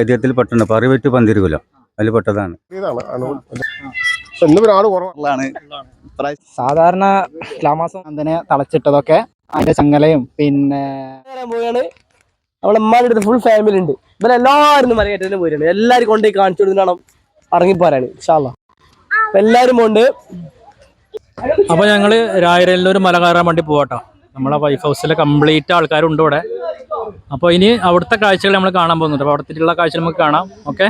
ഐതിഹ്യത്തിൽ പെട്ടുണ്ട്. പറിവെറ്റ് പന്തിരുകുലം. അതിൽ പെട്ടതാണ്. സാധാരണ ക്ലാമാസം അതിനെ തളച്ചിട്ടതൊക്കെ അതിന്റെ ചങ്ങലയും പിന്നെ നമ്മളെ അടുത്ത് ഫുൾ ഫാമിലി ഉണ്ട് ഇവരെ എല്ലാവരും മലകയറ്റത്തിന് പോയിട്ടുണ്ട് എല്ലാവരും കൊണ്ടുപോയി കാണിച്ചു കൊടുക്കണം ഇറങ്ങിപ്പോരാണ് ഇൻഷാല്ല അപ്പൊ എല്ലാവരും ഉണ്ട് അപ്പൊ ഞങ്ങൾ രായരയിലൊരു മല കയറാൻ വേണ്ടി പോവാട്ടോ. നമ്മളെ വൈഫ് ഹൗസിലെ കംപ്ലീറ്റ് ആൾക്കാരുണ്ട് ഇവിടെ. അപ്പൊ ഇനി അവിടുത്തെ കാഴ്ചകൾ നമ്മൾ കാണാൻ പോകുന്നുണ്ട്. അപ്പൊ അവിടുത്തെ കാഴ്ച നമുക്ക് കാണാം. ഓക്കെ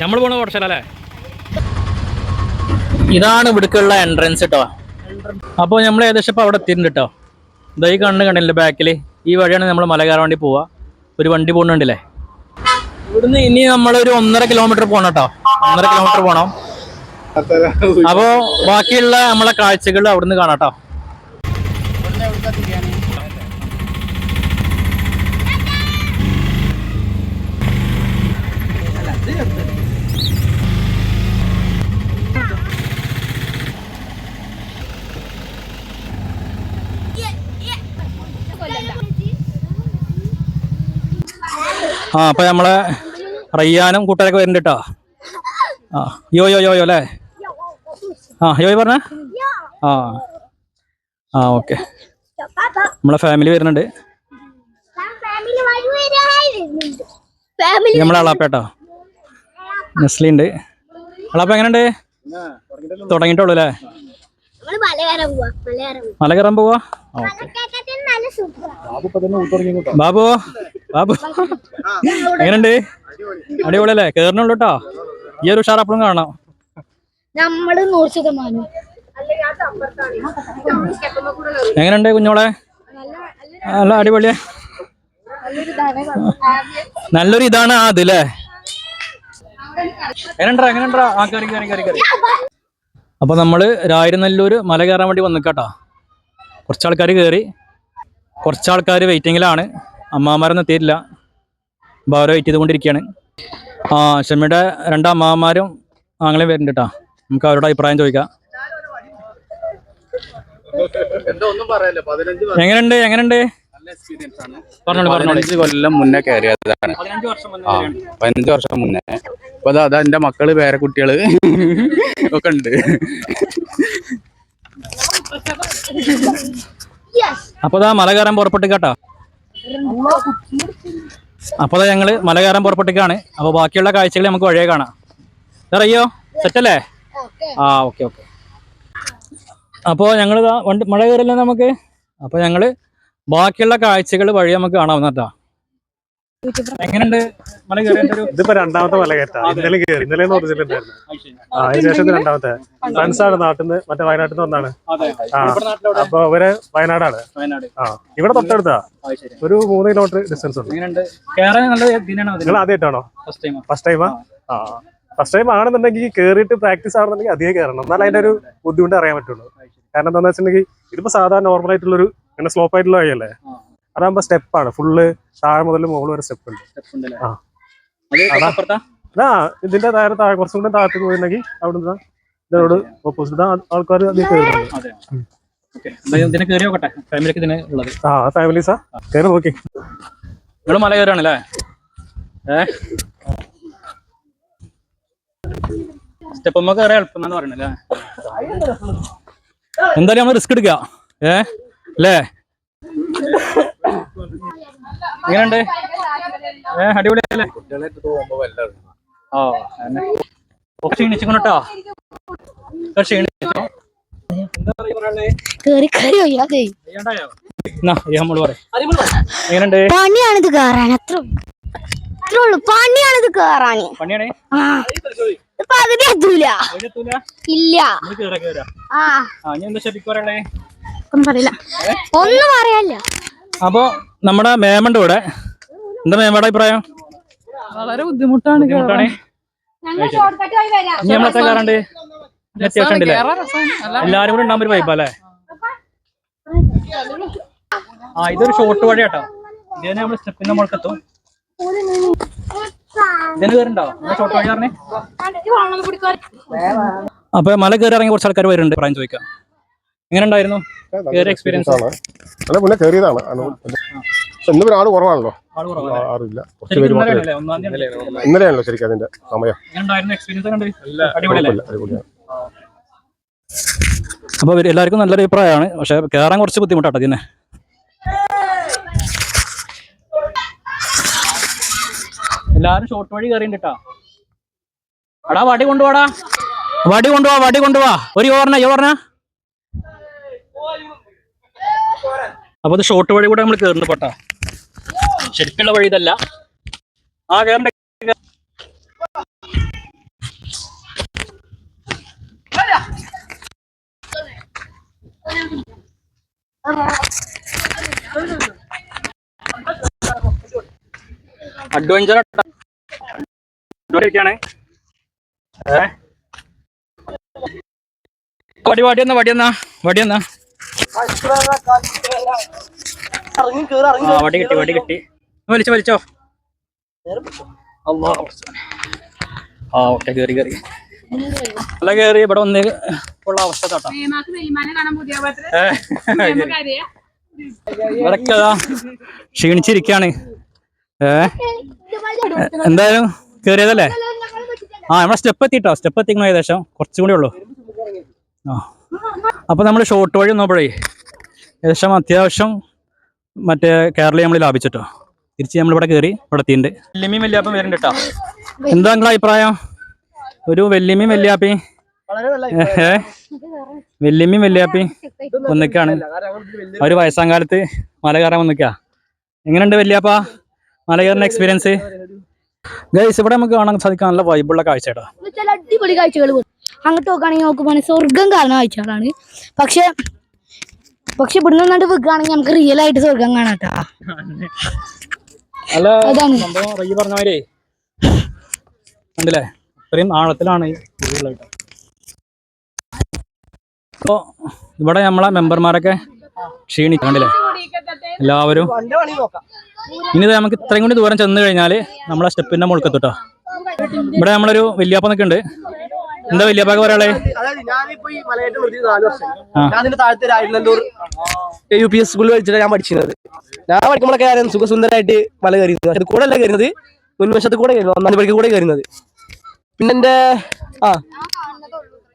നമ്മൾ പോണ കുറച്ചല്ലേ ഇതാണ് ഇവിടേക്കുള്ള എൻട്രൻസ് കേട്ടോ അപ്പോൾ നമ്മൾ ഏകദേശം ഇപ്പോൾ അവിടെ എത്തിയിട്ടുണ്ട് കേട്ടോ ഇതായി കണ്ണ് കണ്ടില്ല ബാക്കിൽ ഈ വഴിയാണ് നമ്മൾ മല കയറാൻ വേണ്ടി പോവുക ഒരു വണ്ടി പോകുന്നുണ്ടല്ലേ? ഇവിടുന്ന് ഇനി നമ്മളൊരു ഒന്നര കിലോമീറ്റർ പോണം കേട്ടോ ഒന്നര കിലോമീറ്റർ പോണം. അപ്പോ ബാക്കിയുള്ള നമ്മളെ കാഴ്ചകൾ അവിടുന്ന് കാണാം ആ അപ്പൊ നമ്മളെ റയ്യാനും കൂട്ടുകാരൊക്കെ വരുന്നുണ്ട് കേട്ടോ ആ യോ യോ യോ യോ അല്ലേ? ആ യോ പറഞ്ഞ? ആ ആ ഓക്കെ. നമ്മളെ ഫാമിലി വരുന്നുണ്ട്. നമ്മളെ അളാപ്പേട്ടോ നെസ്ലി ഉണ്ട്. അളാപ്പ എങ്ങനെയുണ്ട്? തുടങ്ങിയിട്ടുള്ളൂ അല്ലേ? മല കയറാൻ പോവാ ബാബു ബാബു. അടിപൊളി അടിപൊളിയല്ലേ? കേറണുള്ളൂ കേട്ടോ ഈ ഒരു ഉഷാർ അപ്പഴും കാണാം നമ്മൾ നൂറ് ശതമാനം. എങ്ങനെയുണ്ട് കുഞ്ഞോളെ നല്ല അടിപൊളിയാ. നല്ലൊരു ഇതാണ് അത് അല്ലേ? എങ്ങനെണ്ടാ എങ്ങനെണ്ടാ ആ കറി കറി കറി കറി. അപ്പൊ നമ്മൾ രായിരുന്നല്ലൂര് മല കയറാൻ വേണ്ടി വന്നിക്കാട്ടോ. കുറച്ച് ആൾക്കാർ കയറി കുറച്ച് ആൾക്കാർ വെയിറ്റിങ്ങിലാണ് അമ്മാമാരൊന്നും എത്തിയിട്ടില്ല. അപ്പോൾ അവരെ വെയിറ്റ് ചെയ്തുകൊണ്ടിരിക്കുകയാണ്. ആ ഷമ്മിയുടെ രണ്ട് അമ്മാമാരും ആങ്ങളെയും വരുന്നുണ്ട് കേട്ടോ നമുക്ക് അവരുടെ അഭിപ്രായം ചോദിക്കാം. എങ്ങനെയുണ്ട് എങ്ങനെയുണ്ട്? പതിനഞ്ച് കൊല്ലം മുന്നേ കയറിയതാണ് പതിനഞ്ച് വർഷം മുന്നേ ആ. പതിനഞ്ച് വർഷം മുന്നേ. അപ്പൊ അതാ അതാ എന്റെ മക്കൾ വേറെ കുട്ടികൾ ഒക്കെ ഉണ്ട്. അപ്പൊ അതാ മല കയറാൻ പുറപ്പെട്ടു കേട്ടോ അപ്പൊ ഞങ്ങൾ മല കയറാൻ പുറപ്പെട്ടേക്കാണ് അപ്പൊ ബാക്കിയുള്ള കാഴ്ചകൾ നമുക്ക് വഴിയെ കാണാം. അറിയോ സെറ്റല്ലേ? ആ ഓക്കെ ഓക്കെ. അപ്പോൾ ഞങ്ങൾ വണ്ടി മഴ കയറില്ല നമുക്ക്. അപ്പോൾ ഞങ്ങൾ ബാക്കിയുള്ള കാഴ്ചകൾ വഴി നമുക്ക് കാണാവുന്നതാ. എങ്ങനെയുണ്ട്? മല കയറിയ ഒരു ഇതിപ്പോ രണ്ടാമത്തെ മല കയറ്റാ. ഇന്നലെ കയറി ഇന്നലെ ഒറിജിനലുണ്ടായിരുന്നു ആ അതിന് രണ്ടാമത്തെ. ഫ്രണ്ട്സ് ആണ് നാട്ടിൽ നിന്ന് മറ്റേ വയനാട്ടിൽ നിന്ന് വന്നാണ്. അതെ. ആ? അപ്പൊ അവർ വയനാടാണ്. വയനാട്. ആ ഇവിടെ തൊട്ടടുത്താ. ഒരു മൂന്ന് കിലോമീറ്റർ ഡിസ്റ്റൻസ് ഉണ്ട്. നിങ്ങൾ ആദ്യമായിട്ടാണോ? ഫസ്റ്റ് ടൈമാ ആ. ഫസ്റ്റ് ടൈം ആണെന്നുണ്ടെങ്കിൽ കേറിയിട്ട് പ്രാക്ടീസ് ആണെന്നുണ്ടെങ്കിൽ അധികം കയറണം എന്നാലും അതിന്റെ ഒരു ബുദ്ധിമുട്ട് അറിയാൻ പറ്റുള്ളൂ. കാരണം എന്താണെന്ന് വെച്ചിട്ടുണ്ടെങ്കിൽ ഇതിപ്പോ സാധാരണ നോർമൽ ആയിട്ടുള്ള ഒരു ഇങ്ങനെ സ്ലോപ്പ് ആയിട്ടുള്ള വഴിയല്ലേ? അതാകുമ്പോ സ്റ്റെപ്പാണ് ഫുള്ള് താഴെ മുതൽ മുകൾ വരെ സ്റ്റെപ്പ് ഉണ്ട്. ആ. ഇതിന്റെ താഴെ താഴെ കുറച്ചും കൂടെ താഴത്തേക്ക് പോയിട്ടുണ്ടെങ്കിൽ അവിടെ നിന്ന് ഇതിനോട് ഓപ്പോസിറ്റ് ആൾക്കാർ അതിൽ കയറുന്നുണ്ട്. ആ ഫാമിലീസാ കയറി നോക്കി. നിങ്ങൾ മല കയറാണല്ലേ ഏ? സ്റ്റെപ്പമ്മ കയറി എളുപ്പം പറയണല്ലേ എന്തായാലും നമ്മൾ റിസ്ക് എടുക്കുക. ഏ? അല്ലേ? എങ്ങനെയുണ്ട്? ഏ അടിപൊളിയല്ലേ? ഓ ഒക്കെ ക്ഷീണിച്ചോ പണിയാണിത് കേറാൻ അത്ര അത്രേ ഉള്ളു. പണിയാണിത് കേറാന് പണിയാണേ? ആ. ഇത് പകുതി എത്തൂല. ഇല്ല. ഒന്നും പറയില്ല. ഒന്നും പറയാല്ല അപ്പോ നമ്മുടെ മേമണ്ട് ഇവിടെ എന്താ മേമയുടെ അഭിപ്രായം? വളരെ ബുദ്ധിമുട്ടാണ് ഇനി നമ്മളെത്ര കയറാണ്ട് അത്യാവശ്യം ഉണ്ടല്ലേ? എല്ലാരും കൂടെ ഉണ്ടാകുമ്പോ ഒരു വൈബ് അല്ലേ? ആ ഇതൊരു ഷോർട്ട് വഴി കേട്ടോ ഇതിനെ നമ്മൾ സ്റ്റെപ്പിന്റെ മുളക്കെത്തും ഇതിന് കയറുണ്ടോ ഷോർട്ട് വഴി പറഞ്ഞേ. അപ്പൊ മല കയറി ഇറങ്ങി കുറച്ച് ആൾക്കാർ വരുന്നുണ്ട്. പറയാൻ ചോദിക്കാം. എങ്ങനെ ഉണ്ടായിരുന്നു എക്സ്പീരിയൻസ് ആണ്. അല്ല മുന്നേ കയറിയതാണ് അത് പക്ഷെ ഇന്ന് പിന്നെ ആൾ കുറവാണല്ലോ. ആറില്ല. ഇന്നലെയാണല്ലോ? ശരിക്കും അതിന്റെ സമയം. എക്സ്പീരിയൻസ് കണ്ട് അടിപൊളിയല്ലേ? കുഴപ്പമില്ല, അപ്പൊ എല്ലാവർക്കും നല്ലൊരു അഭിപ്രായമാണ്. പക്ഷെ കേറാൻ കുറച്ച് ബുദ്ധിമുട്ടാട്ടോ ഇതിനെ. എല്ലാരും ഷോർട്ട് വഴി കയറിണ്ടാ അടാ വടി കൊണ്ടുപോടാ വടി കൊണ്ടുപോവാ വടി കൊണ്ടുപോവാ ഒരു ഓർണ ഈ ഓർണ അപ്പൊ ഇത് ഷോർട്ട് വഴി കൂടെ നമ്മൾ കയറുന്നു പെട്ടാ ശരിക്കുള്ള വഴി ഇതല്ല. ആ കയറണ്ട അഡ്വഞ്ചർ അഡ്വഞ്ചറാണ് വടി വടി വടിയെന്നാ വടിയെന്നാ എന്നാ വടി എന്നാ ഇറങ്ങി കേറി ഇറങ്ങി ആ വടി കിട്ടി വടി കിട്ടി. വലിച്ചോ വലിച്ചോ. അള്ളാ ആ ഓക്കെ കേറി കേറി. അല്ല കേറി ഇവിടെ വന്ന് ഉള്ള അവസ്ഥ ഏ, ഇവിടൊക്കെ ക്ഷീണിച്ചിരിക്കാണ്. ഏ? എന്തായാലും കേറിയതല്ലേ? ആ നമ്മളെ സ്റ്റെപ്പ് എത്തിട്ടോ? സ്റ്റെപ്പ് എത്തിക്കണോ ഏകദേശം? കുറച്ചും കൂടി ഉള്ളു. ആ. അപ്പൊ നമ്മൾ ഷോർട്ട് വഴി വന്നപ്പോഴേ ഏകദേശം അത്യാവശ്യം മറ്റേ കേരള നമ്മൾ ലാഭിച്ചിട്ടോ. തിരിച്ച് നമ്മളിവിടെ കയറി ഇവിടെ എത്തിയിട്ടുണ്ട്. വെല്ലിമയും വെല്ലിയാപ്പം വരുന്നുണ്ട് കേട്ടോ എന്താ നിങ്ങളെ അഭിപ്രായം? ഒരു വെല്ലിമീൻ വെല്ലിയാപ്പി വളരെ നല്ല ഏ വെല്ലിമീൻ വെല്ലിയാപ്പി വന്നിക്കാണ്. ഒരു വയസ്സാം കാലത്ത് മല കയറാൻ വന്നിക്കാ. എങ്ങനെയുണ്ട് വെല്ലിയാപ്പ മല കയറുന്ന എക്സ്പീരിയൻസ് ഗൈസ് ഇവിടെ നമുക്ക് കാണാൻ സാധിക്കാൻ നല്ല വൈബുള്ള കാഴ്ച കേട്ടോ അങ്ങോട്ട് നോക്കുകയാണെങ്കിൽ നോക്കുമ്പോൾ സ്വർഗം കാണാൻ കാഴ്ചകളാണ് പക്ഷെ പക്ഷെ ഇവിടുന്ന് നിന്നിട്ട് വെക്കുകയാണെങ്കിൽ നമുക്ക് റിയൽ ആയിട്ട് സ്വർഗം കാണാട്ടാ. അല്ല അതാണ്. പറഞ്ഞ മാതിരി ആഴത്തിലാണ് അപ്പോൾ ഇവിടെ നമ്മളെ മെമ്പർമാരൊക്കെ ക്ഷീണിക്കണ്ടല്ലേ എല്ലാവരും. ഇനി നമുക്ക് ഇത്രയും കൂടി ദൂരം ചെന്ന് കഴിഞ്ഞാൽ നമ്മളെ സ്റ്റെപ്പിന്റെ മുൾക്കെത്തുട്ടോ ഇവിടെ നമ്മളൊരു വല്യാപ്പ നിൽക്കുന്നുണ്ട് എന്താ വലിയ പറയാളേ അതായത് ഞാനിപ്പോ ഈ നാല് വർഷം. ഞാൻ അതിന്റെ താഴത്തെ യു പി എസ് സ്കൂളിൽ പഠിച്ചിട്ട് ഞാൻ പഠിച്ചിരുന്നത്. ഞാൻ പഠിക്കുമ്പോഴൊക്കെ ഞാൻ സുഖസുന്ദരമായിട്ട് മല കയറിയിരുന്നു. അത് കൂടെ അല്ല കയറുന്നത്. മുൻവശത്ത് കൂടെ കയറുന്നത് ഒന്നാം പടിക്ക് കൂടെ കയറുന്നത്. പിന്നെ എന്റെ ആ.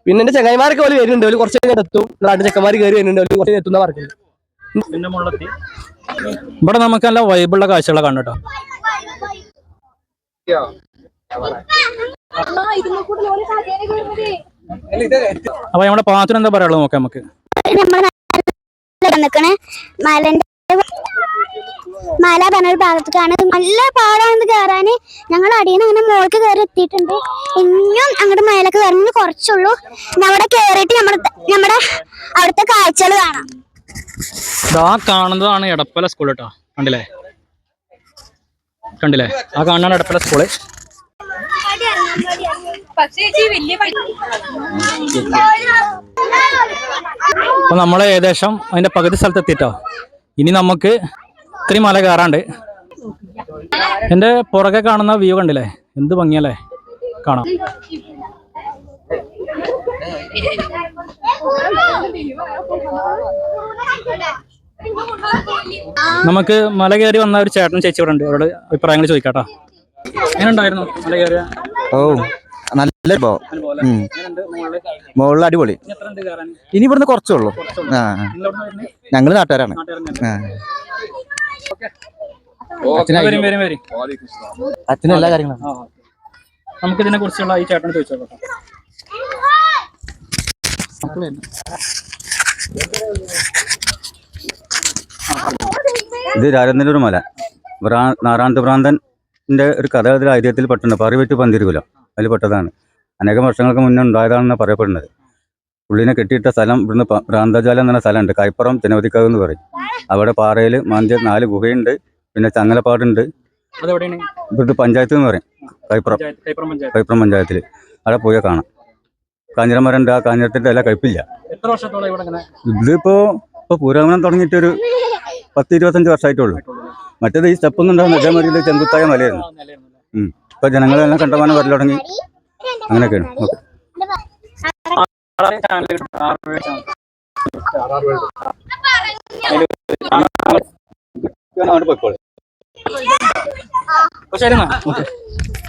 പിന്നെ എന്റെ ചങ്ങായിമാരൊക്കെ പോലെ വരുന്നുണ്ട്. ഒരു കുറച്ച് കഴിഞ്ഞാൽ എത്തും. നാട്ടിൽ ചെക്കന്മാർ കയറി വരുന്നുണ്ട്. ഒരു കുറച്ച് എത്തുന്ന മുള്ളെത്തി. ഇവിടെ നമുക്ക് നല്ല വൈബുള്ള കാഴ്ചകളെ കണ്ടോ അപ്പൊ നമ്മുടെ പാത്രം എന്താ പറയാ നോക്കാം നമുക്ക്. നമ്മൾ നിക്കണേ. മലന്റെ മല പറഞ്ഞൊരു ഭാഗത്തേക്കാണ്. നല്ല പാടാണെന്ന് കയറാന് ഞങ്ങൾ അടിയിൽ അങ്ങനെ മോൾക്ക് കയറി എത്തിയിട്ടുണ്ട്. ഇനിയും അങ്ങോട്ട് മേലേക്ക് കയറുന്ന കുറച്ചുള്ളൂ. അവിടെ കയറിയിട്ട് നമ്മുടെ നമ്മുടെ അവിടുത്തെ കാഴ്ചകൾ കാണാം. ആ കാണുന്നതാണ് എടപ്പല സ്കൂൾ കേട്ടോ കണ്ടില്ലേ? കണ്ടില്ലേ? ആ കാണാണ് എടപ്പല സ്കൂൾ അപ്പൊ നമ്മൾ ഏകദേശം അതിന്റെ പകുതി സ്ഥലത്ത് എത്തിട്ടോ ഇനി നമുക്ക് ഇത്രയും മല കയറാണ്ട്. എന്റെ പുറകെ കാണുന്ന വ്യൂ കണ്ടില്ലേ? എന്ത് ഭംഗിയല്ലേ? കാണാം. നമുക്ക് മല കയറി വന്ന ഒരു ചേട്ടൻ ചേച്ചി ഇവിടെ ഉണ്ട്. അവരോട് അഭിപ്രായങ്ങൾ ചോദിക്കാട്ടോ. എങ്ങനെ ഉണ്ടായിരുന്നു മല കയറിയ? ഓ നല്ല മുകളിൽ അടിപൊളി. ഇനി ഇവിടുന്ന് കുറച്ചേ ഉള്ളൂ. ആ ഞങ്ങൾ? ഞങ്ങൾ നാട്ടുകാരാണ്. അച്ഛനെല്ലാ അച്ഛനും എല്ലാ കാര്യങ്ങളും. നമുക്ക് ഇതിനെ കുറിച്ചുള്ള ഈ ചേട്ടനെ ചോദിച്ചോളൂ ഇത് രാജനല്ലൂർ മല. ഭ്രാ നാറാണത്ത് ഭ്രാന്തന്റെ ഒരു കഥ അതിൽ ഐതിഹ്യത്തിൽ പെട്ടുണ്ട് പറവെറ്റ് പന്തിരുകുലം. അതിൽ പെട്ടതാണ്. അനേകം വർഷങ്ങൾക്ക് മുന്നേ ഉണ്ടായതാണെന്ന് പറയപ്പെടുന്നത്. പുള്ളിനെ കെട്ടിയിട്ട സ്ഥലം ഇവിടുന്ന് പ്രാന്തജാലം ഭ്രാന്തജാലം എന്ന സ്ഥലമുണ്ട്. കൈപ്പുറം ജനവധിക്കാവ് എന്ന് പറയും. അവിടെ പാറയിൽ മാഞ്ച നാല് ഗുഹയുണ്ട്. പിന്നെ ചങ്ങലപ്പാടുണ്ട്. ഇവിടുത്തെ പഞ്ചായത്ത് എന്ന് പറയും. കൈപ്പുറം. കൈപ്പുറം പഞ്ചായത്ത്. കൈപ്പുറം പഞ്ചായത്തിൽ. അവിടെ പോയി കാണാം. കാഞ്ഞിരം മരണ്ട് ആ കാഞ്ഞിരത്തിന്റെ ഇല കഴിപ്പില്ല ഇതിപ്പോ ഇപ്പൊ പുരോഗമനം തുടങ്ങിയിട്ടൊരു പത്ത് ഇരുപത്തഞ്ച് വർഷമായിട്ടുള്ളൂ. മറ്റേത് ഈ സ്റ്റെപ്പ് ഒന്നും ഉണ്ടാകുന്ന അതേമാതിരി ചെങ്കുത്തായ മലയായിരുന്നു നിലയിരുന്നില്ല ഇപ്പൊ ജനങ്ങളെല്ലാം കണ്ടമാനം വരൽ തുടങ്ങി. അങ്ങനെയൊക്കെയാണ്. ഓക്കെ.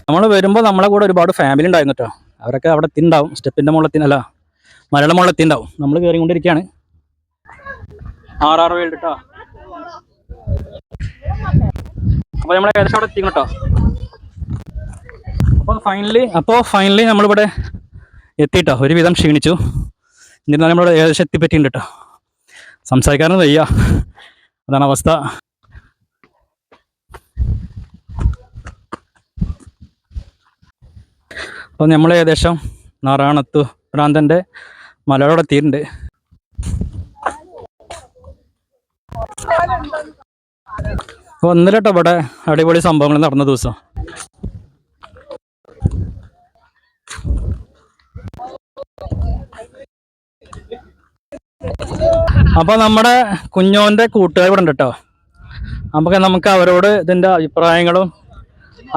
നമ്മൾ വരുമ്പോൾ നമ്മളെ കൂടെ ഒരുപാട് ഫാമിലി ഉണ്ടായിരുന്നു കേട്ടോ അവരൊക്കെ അവിടെ എത്തിണ്ടാവും. സ്റ്റെപ്പിന്റെ മുകളിൽ അല്ല മലയുടെ മുകളിൽ എത്തിണ്ടാവും നമ്മൾ കയറിക്കൊണ്ടിരിക്കുകയാണ് ആർ ആർ വേൾഡ് കേട്ടോ അപ്പോൾ നമ്മൾ ഏകദേശം അവിടെ എത്തിക്കും കേട്ടോ അപ്പോൾ ഫൈനലി അപ്പോൾ ഫൈനലി നമ്മളിവിടെ എത്തിട്ടോ ഒരുവിധം ക്ഷീണിച്ചു. എന്നിരുന്നാലും നമ്മളിവിടെ ഏകദേശം എത്തിപ്പറ്റിയിട്ടുണ്ട് കേട്ടോ സംസാരിക്കാനൊന്നും വയ്യ. അതാണ് അവസ്ഥ. അപ്പോൾ നമ്മൾ ഏകദേശം നാറാണത്തു പ്രാന്തന്റെ മലയോടെ എത്തിയിട്ടുണ്ട്. കേട്ടോ ഇവിടെ. അടിപൊളി സംഭവങ്ങൾ നടന്ന ദിവസം. അപ്പോൾ നമ്മുടെ കുഞ്ഞോന്റെ കൂട്ടുകാർ ഇവിടെ ഉണ്ട് കേട്ടോ നമുക്ക് നമുക്ക് അവരോട് ഇതിന്റെ അഭിപ്രായങ്ങളും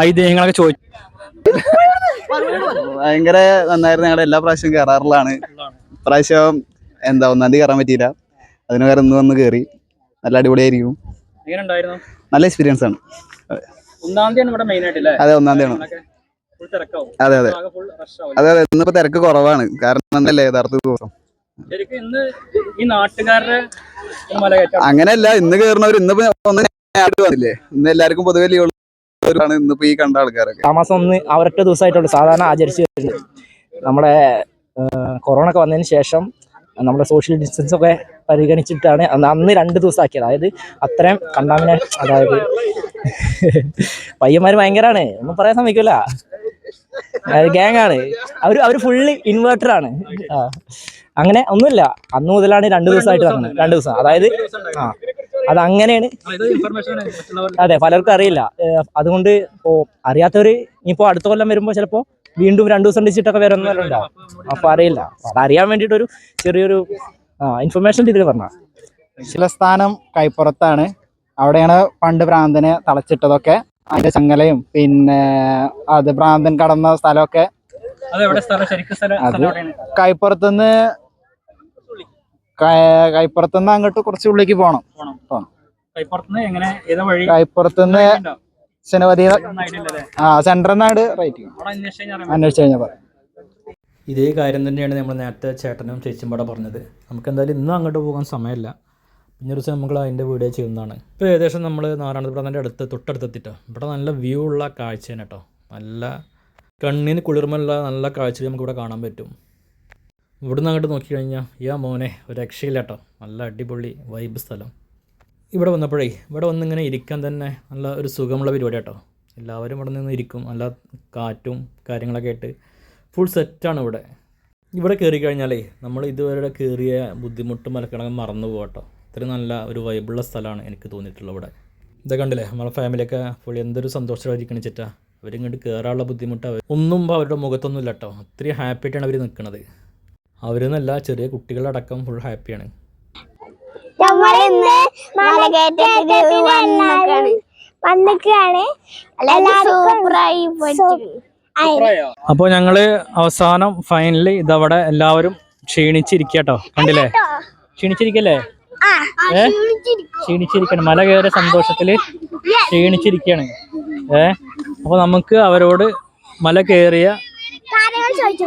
ഐതിഹ്യങ്ങളൊക്കെ ചോദിച്ചു ഭയങ്കര നന്നായിരുന്നു. ഞങ്ങളുടെ എല്ലാ പ്രാവശ്യവും കയറാറുള്ളതാണ് ഇപ്രാവശ്യം എന്താ ഒന്നാം തീയതി കയറാൻ പറ്റിയില്ല. അതിന് വേറെ ഇന്ന് വന്ന് കയറി നല്ല അടിപൊളിയായിരിക്കും. എങ്ങനെ ഉണ്ടായിരുന്നു? നല്ല എക്സ്പീരിയൻസ് ആണ്. ഒന്നാം തീയതി ഇവിടെ മെയിൻ ആയിട്ടില്ലേ അതെ ഒന്നാം തീയതി ഫുൾ തിരക്കാവും. അതെ അതെ. അതെ അതെ ഇന്നിപ്പോ തിരക്ക് കുറവാണ്. കാരണം എന്നല്ലേ യഥാർത്ഥ ദിവസം. അങ്ങനെയല്ല ഇന്ന് കേറുന്നവർ ഇന്നിപ്പോ ഒന്ന് ആയിട്ട് വന്നില്ലേ? ഇന്ന് എല്ലാവർക്കും പൊതുവെ ലീവുള്ളവരാണ് ഇന്നിപ്പോ ഈ കണ്ട ആൾക്കാരൊക്കെ. ആ മാസം ഒന്ന് അവരൊറ്റ ദിവസമായിട്ടുള്ളൂ. സാധാരണ ആചരിച്ചു വരുന്നത്. നമ്മുടെ കൊറോണ ഒക്കെ വന്നതിന് ശേഷം നമ്മുടെ സോഷ്യൽ ഡിസ്റ്റൻസ് ഒക്കെ പരിഗണിച്ചിട്ടാണ് അന്ന് രണ്ട് ദിവസം ആക്കിയത് അതായത് അത്രയും കണ്ടാമിനെ അതായത് പയ്യന്മാർ ഭയങ്കരമാണ് ഒന്നും പറയാൻ സമ്മതിക്കില്ല ഗ്യാങ് ആണ്. അവർ അവർ ഫുള്ള് ഇൻവേർട്ടർ ആണ്. അങ്ങനെ ഒന്നുമില്ല. അന്ന് മുതലാണ് രണ്ട് ദിവസമായിട്ട് വന്നത് രണ്ട് ദിവസം. അതായത് ആ. അത് അങ്ങനെയാണ്. അതെ പലർക്കും അറിയില്ല. അതുകൊണ്ട് ഇപ്പോ അറിയാത്തവര് ഇനിയിപ്പോ അടുത്ത കൊല്ലം വരുമ്പോ ചിലപ്പോ വീണ്ടും രണ്ടു ദിവസം ഡിച്ചിട്ടൊക്കെ വരുന്നവരുണ്ടാവും അപ്പൊ അറിയില്ല. അറിയാൻ അതറിയാൻ വേണ്ടിയിട്ടൊരു ചെറിയൊരു ഇൻഫർമേഷൻ രീതിയിൽ പറഞ്ഞ ശിലസ്ഥാനം കൈപ്പുറത്താണ്. അവിടെയാണ് പണ്ട് ഭ്രാന്തനെ തളച്ചിട്ടതൊക്കെ. അതിന്റെ ചങ്ങലയും പിന്നെ അത് ഭ്രാന്തൻ കടന്ന സ്ഥലമൊക്കെ. അതെവിടെ സ്ഥലം? ശരിക്കും സ്ഥലം അത് കൈപ്പുറത്തുനിന്ന് കൈപ്പുറത്തുനിന്ന് അങ്ങോട്ട് കുറച്ച് ഉള്ളിലേക്ക് പോകണം പോണം. കൈപ്പുറത്തുനിന്ന് ഇല്ലല്ലേ? ആ സെന്ററിൽ നാട് റൈറ്റ് അന്വേഷിച്ച് കഴിഞ്ഞാൽ പറയാം ഇതേ കാര്യം തന്നെയാണ് നമ്മൾ നേരത്തെ ചേട്ടനും ചേച്ചിയും പാടെ പറഞ്ഞത്. നമുക്ക് എന്തായാലും ഇന്നും അങ്ങോട്ട് പോകാൻ സമയമില്ല. പിന്നെ ഒരു ദിവസം നമ്മൾ അതിന്റെ വീഡിയോ ചെയ്യുന്നതാണ്. ഇപ്പോൾ ഏകദേശം നമ്മൾ നാരായണപുരത്തിന്റെ അടുത്ത് തൊട്ടടുത്തെത്തിട്ടോ. ഇവിടെ നല്ല വ്യൂ ഉള്ള കാഴ്ചയാണ് കേട്ടോ. നല്ല കണ്ണിന് കുളിർമയുള്ള നല്ല കാഴ്ച നമുക്കിവിടെ കാണാൻ പറ്റും. ഇവിടുന്ന് അങ്ങോട്ട് നോക്കിക്കഴിഞ്ഞാൽ യാ മോനെ ഒരു രക്ഷയില്ല കേട്ടോ. നല്ല അടിപൊളി വൈബ് സ്ഥലം. ഇവിടെ വന്നപ്പോഴേ ഇവിടെ വന്നിങ്ങനെ ഇരിക്കാൻ തന്നെ നല്ല ഒരു സുഖമുള്ള പരിപാടി കേട്ടോ എല്ലാവരും ഇവിടെ നിന്ന് ഇരിക്കും. നല്ല കാറ്റും കാര്യങ്ങളൊക്കെ ആയിട്ട് ഫുൾ സെറ്റാണ് ഇവിടെ. ഇവിടെ കയറി കഴിഞ്ഞാലേ നമ്മൾ ഇതുവരെ കയറിയ ബുദ്ധിമുട്ടും മലക്കണകം മറന്നു പോകട്ടോ ഇത്രയും നല്ല ഒരു വൈബിളുള്ള സ്ഥലമാണ് എനിക്ക് തോന്നിയിട്ടുള്ളത് ഇവിടെ. ഇതൊക്കെ കണ്ടില്ലേ നമ്മളെ ഫാമിലിയൊക്കെ ഫുൾ എന്തൊരു സന്തോഷമായിരിക്കണം വെച്ചിട്ടാ അവരിങ്ങോട്ട് കയറാനുള്ള ബുദ്ധിമുട്ട് അവർ ഒന്നും അവരുടെ മുഖത്തൊന്നും ഇല്ല കേട്ടോ അത്രയും ഹാപ്പി ആയിട്ടാണ് അവർ നിൽക്കുന്നത് അവരെന്നല്ല ചെറിയ കുട്ടികളടക്കം ഫുൾ ഹാപ്പിയാണ് നമ്മളിന്ന് മലകയറ്റത്തിന് വന്നിക്കാണ്. വന്നിക്കാണ് സൂപ്പറായി അപ്പോൾ ഞങ്ങൾ അവസാനം ഫൈനലി ഇതവിടെ എല്ലാവരും ക്ഷീണിച്ചിരിക്കട്ടോ. കണ്ടില്ലേ? ക്ഷീണിച്ചിരിക്കല്ലേ? ഏ? ക്ഷീണിച്ചിരിക്കണം. മല കയറിയ സന്തോഷത്തിൽ ക്ഷീണിച്ചിരിക്കാണ്. ഏ? അപ്പൊ നമുക്ക് അവരോട് മല കയറിയ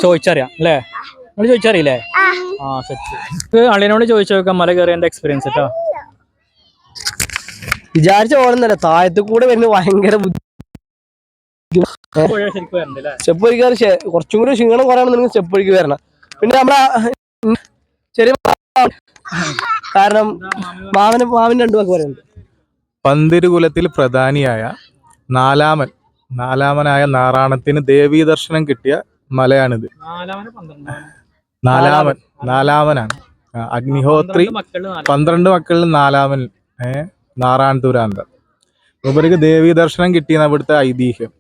ചോദിച്ചറിയാം അല്ലേ? നിങ്ങൾ ചോദിച്ചറിയില്ലേ? ആ സെറ്റ് അളിയനോട് ചോദിച്ചു നോക്കാം മല കയറിയതിന്റെ എക്സ്പീരിയൻസ് കേട്ടോ വിചാരിച്ച ഓടുന്നല്ല താഴത്ത് കൂടെ വരുന്ന ഭയങ്കര സ്റ്റെപ്പ് ഒരിക്കാറ് കുറച്ചും കൂടി ക്ഷീണം കുറയാണെന്നുണ്ടെങ്കിൽ സ്റ്റെപ്പ് ഒഴിക്ക് വരണം. പിന്നെ നമ്മളെ ചെറിയ കാരണം മാവന് മാവിന് രണ്ടു വാക്ക് പറയുന്നുണ്ട്. പന്തിരുകുലത്തിൽ പ്രധാനിയായ നാലാമൻ നാലാമനായ നാറാണത്തിന് ദേവീ ദർശനം കിട്ടിയ മലയാണിത്. നാലാമന് പന്ത്രണ്ട് നാലാമൻ നാലാമനാണ്. അഗ്നിഹോത്രി പന്ത്രണ്ട് മക്കളിൽ നാലാമൻ ഏഹ് നാറാൻ തുരാന്തർ മൂപ്പർക്ക് ദേവീ ദർശനം കിട്ടിയെന്ന് ഇവിടുത്തെ ഐതിഹ്യം.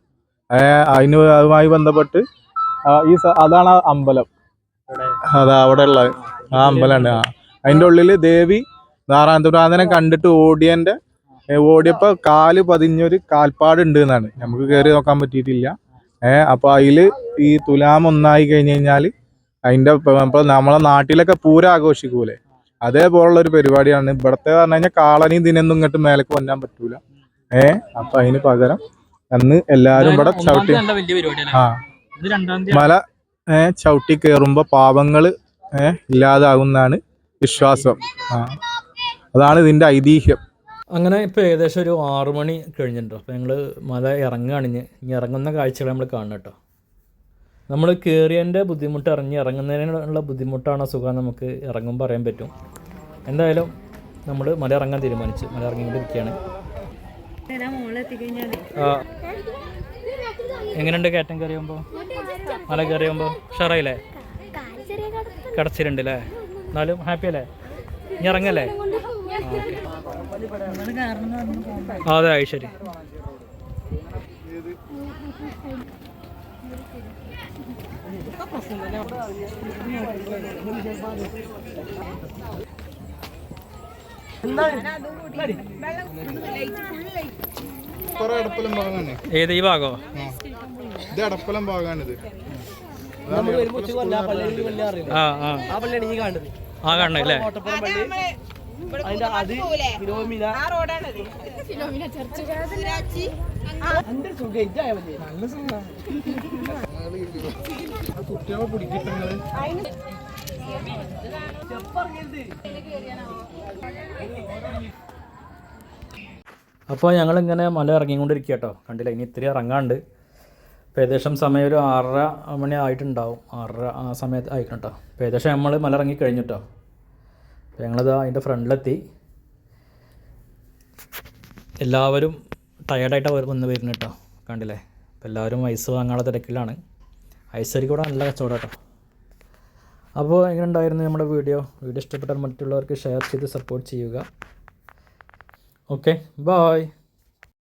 അതിന് അതുമായി ബന്ധപ്പെട്ട് ഈ അതാണ് ആ അമ്പലം. അതാ അവിടെ ഉള്ള ആ അമ്പലാണ് ആ. അതിന്റെ ഉള്ളിൽ ദേവി നാറാന്തുരാന്തനെ കണ്ടിട്ട് ഓടിയന്റെ ഓടിയപ്പോൾ ഓടിയപ്പോ കാൽ പതിഞ്ഞൊരു കാൽപ്പാട് ഉണ്ട് എന്നാണ്. നമുക്ക് കയറി നോക്കാൻ പറ്റിയിട്ടില്ല. ഏഹ് അപ്പൊ അതിൽ ഈ തുലാം ഒന്നായി കഴിഞ്ഞ് കഴിഞ്ഞാൽ അതിന്റെ ഇപ്പൊ നമ്മളെ നാട്ടിലൊക്കെ പൂരം ആഘോഷിക്കൂലേ? അതേപോലുള്ള ഒരു പരിപാടിയാണ്. ഇവിടത്തെ പറഞ്ഞു കഴിഞ്ഞാൽ കാളനി ഇതിനൊന്നും ഇങ്ങോട്ട് മേലേക്ക് കൊല്ലാൻ പറ്റൂല. ഏ? അപ്പൊ അതിന് പകരം അന്ന് എല്ലാരും ഇവിടെ ചവിട്ടി നല്ല വലിയ പരിപാടിയല്ലേ ആ. മല ഏ ചവിട്ടി കയറുമ്പോ പാപങ്ങൾ ഏ ഇല്ലാതാകുന്നാണ് വിശ്വാസം. ആ. അതാണ് ഇതിന്റെ ഐതിഹ്യം. അങ്ങനെ ഇപ്പോൾ ഏകദേശം ഒരു ആറു മണി കഴിഞ്ഞിട്ടുണ്ടോ അപ്പോൾ ഞങ്ങൾ മല ഇറങ്ങുകയാണ് ഇനി. ഇനി ഇറങ്ങുന്ന കാഴ്ചകൾ നമ്മൾ കാണണം കേട്ടോ. നമ്മൾ കയറിയതിന്റെ ബുദ്ധിമുട്ട് ഇറങ്ങി ഇറങ്ങുന്നതിനുള്ള ബുദ്ധിമുട്ടാണ് സുഖം നമുക്ക് ഇറങ്ങുമ്പോൾ അറിയാൻ പറ്റും. എന്തായാലും നമ്മൾ മല ഇറങ്ങാൻ തീരുമാനിച്ചു. മല ഇറങ്ങിക്കൊണ്ടിരിക്കുകയാണ് എങ്ങനെയുണ്ട് കയറ്റം കയറിയുമ്പോൾ മല കയറിയുമ്പോൾ ഉഷാറായില്ലേ? കിടച്ചിട്ടുണ്ട് അല്ലേ എന്നാലും ഹാപ്പി അല്ലേ ഇനി ഇറങ്ങല്ലേ? അതെ ഐശ്വര്യം ഏത് ഈ ഭാഗോ? ഇത് അടപ്പലം ഭാഗമാണിത് ആ ആ. ആ കാണണേ അല്ലേ? നല്ല സുഖം. കുട്ടികളെ ഞങ്ങൾ അപ്പോൾ ഞങ്ങളിങ്ങനെ മല ഇറങ്ങിക്കൊണ്ടിരിക്കുക കേട്ടോ. കണ്ടില്ല? ഇനി ഇത്തിരി ഇറങ്ങാണ്ട്. ഇപ്പോൾ ഏകദേശം സമയം ഒരു ആറര മണി ആയിട്ടുണ്ടാവും. ആറര ആ സമയത്ത് ആയിക്കണം കേട്ടോ. അപ്പോൾ ഏകദേശം നമ്മൾ മല ഇറങ്ങി കഴിഞ്ഞു കേട്ടോ. അപ്പോൾ ഞങ്ങളിത് അതിന്റെ ഫ്രണ്ടിലെത്തി. എല്ലാവരും ടയേർഡായിട്ടാണ് വന്ന് വരുന്നു കേട്ടോ. കണ്ടില്ലേ? അപ്പോൾ എല്ലാവരും വയസ്സ് വാങ്ങാനുള്ള തിരക്കിലാണ്. ഐസരി കൂടെ നല്ല കച്ചവടം കേട്ടോ. അപ്പോൾ എങ്ങനെ ഉണ്ടായിരുന്നു നമ്മുടെ വീഡിയോ? വീഡിയോ ഇഷ്ടപ്പെട്ടാൽ മറ്റുള്ളവർക്ക് ഷെയർ ചെയ്ത് സപ്പോർട്ട് ചെയ്യുക. Okay bye